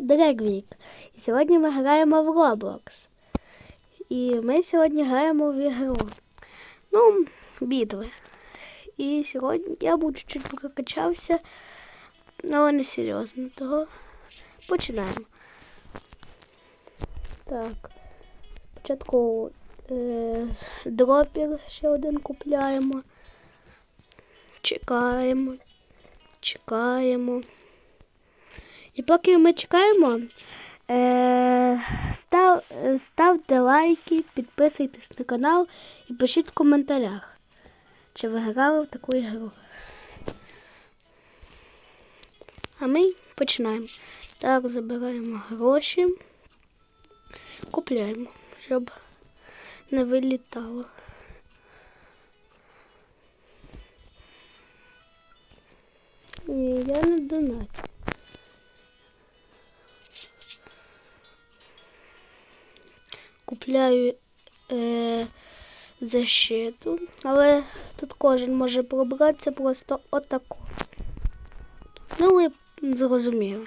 Дрегвік. І сьогодні ми граємо в Roblox. І ми сьогодні граємо в ігру. Ну, битви. І сьогодні я буду чуть-чуть прокачався, але не серйозно. Того починаємо. Так. Спочатку е, дропір ще один купляємо. Чекаємо. Чекаємо. І поки ми чекаємо, е, став, ставте лайки, підписуйтесь на канал і пишіть в коментарях, чи ви грали в таку ігру. А ми починаємо. Так, забираємо гроші, купляємо, щоб не вилітало. Ні, я не донатю. Купляю е, защиту, але тут кожен може пробратися просто отако. Ну, ви зрозуміли.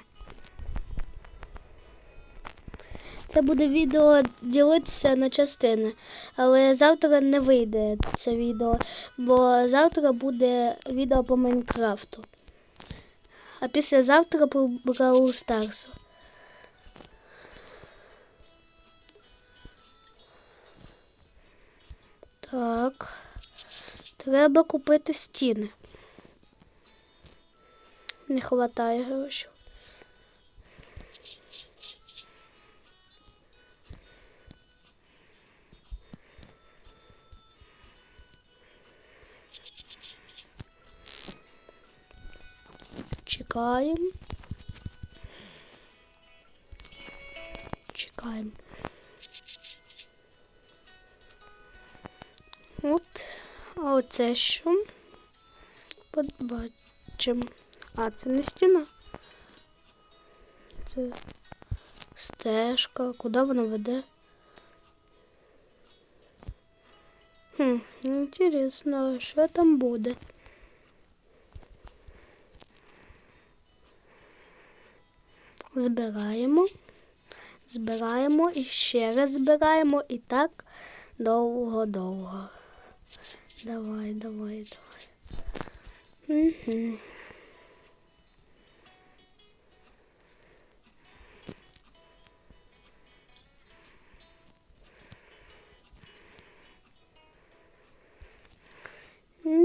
Це буде відео ділитися на частини, але завтра не вийде це відео, бо завтра буде відео по Майнкрафту. А післязавтра по Бравл Старсу. Так. Треба купити стіни. Не вистачає грошей. Чекаємо. Чекаємо. Оце що? Побачимо. А, це не стіна. Це стежка. Куди вона веде? Хм, інтересно, що там буде? Збираємо, збираємо і ще раз збираємо і так довго-довго. Давай, давай, давай. Угу.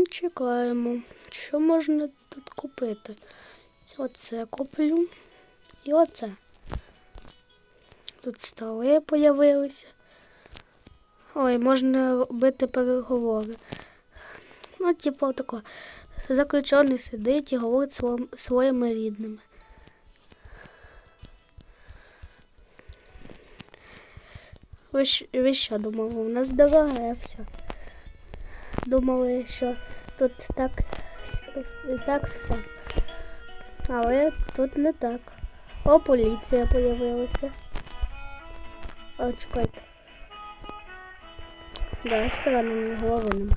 Чекаємо. Що можна тут купити? Оце куплю. І оце. Тут столи появилися. Ой, можна робити переговори. Ну, типу, тако. Заключений сидить і говорить своїм, своїми рідними. Ви, ви що думали? У нас дороге все. Думали, що тут так, так все. Але тут не так. О, поліція появилася. О, чекайте. Да, мені голови нема.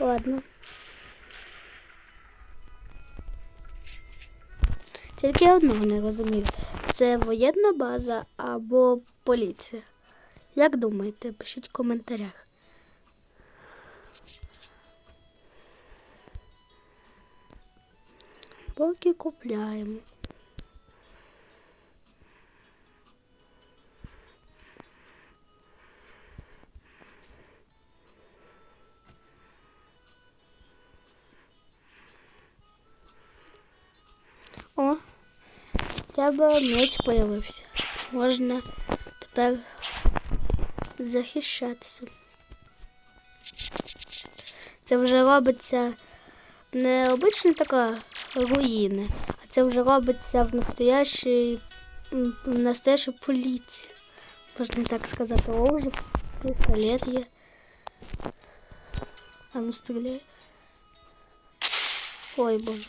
Ладно. Тільки одного не розумію. Це воєнна база або поліція? Як думаєте, пишіть в коментарях. Поки купляємо. Б меч появився. Можна тепер захищатися. Це вже робиться не обична така руїна, а це вже робиться в настоящій, в настоящій поліції. Можна так сказати, о, вже пістолет є. А ну стріляй. Ой, боже.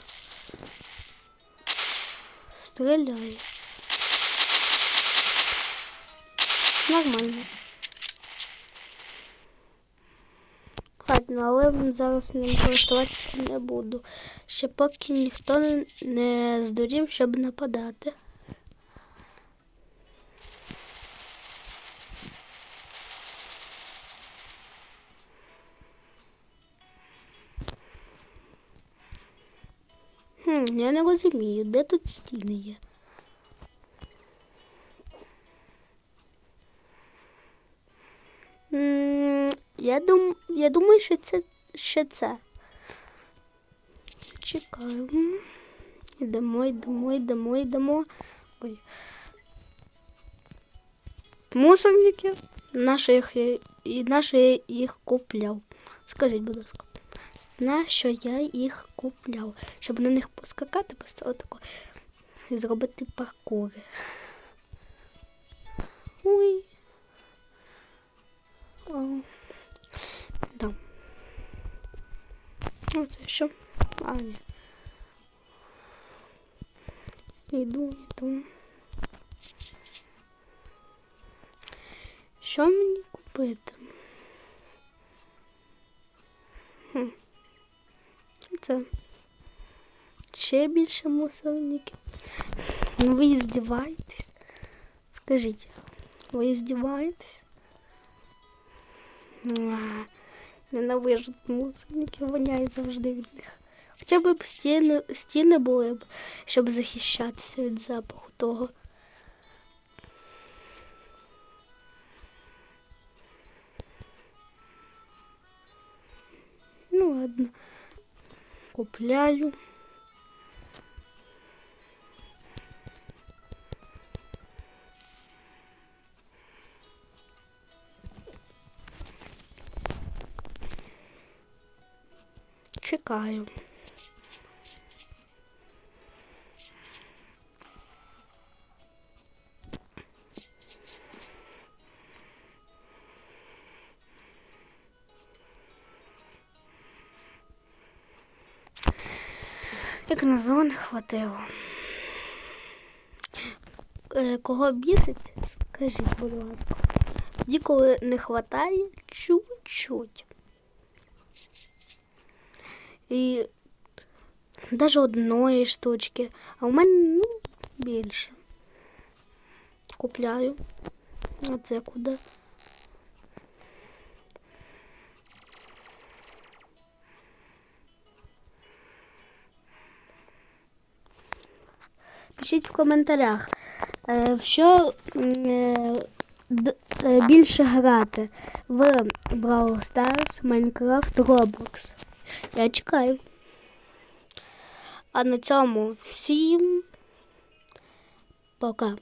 Стріляє. Нормально. Ладно, але зараз ним користуватися не буду. Ще поки ніхто не здурів, щоб нападати. Я не розумію, де тут стіни є. Я, дум, я думаю, що це ще це. Чекаємо. Йдемо, йдемо, йдемо, йдемо. Ой. Мусорники. Я- і наші їх купляв. Скажіть, будь ласка, на що я їх купляв? Щоб на них поскакати, просто отако зробити паркури. Ой. О. Да. Оце що? А, ні. Йду, йду. Що мені купити? Це ще більше мусорників. Ну ви здіваєтесь? Скажіть, ви здіваєтесь? Ненавижу мусорники, воняє завжди від них. Хоча б стіни, стіни були б, щоб захищатися від запаху того. Купляю. Чекаю. Як на зони хватило. Е, Кого бісить, скажіть, будь ласка. Тоді, коли не хватає чуть-чуть. І навіть одної штучки. А у мене ну, більше. Купляю. А це куди? Пишіть в коментарях, е, в що е, е, більше грати в Brawl Stars, Minecraft, Roblox. Я чекаю. А на цьому всім пока.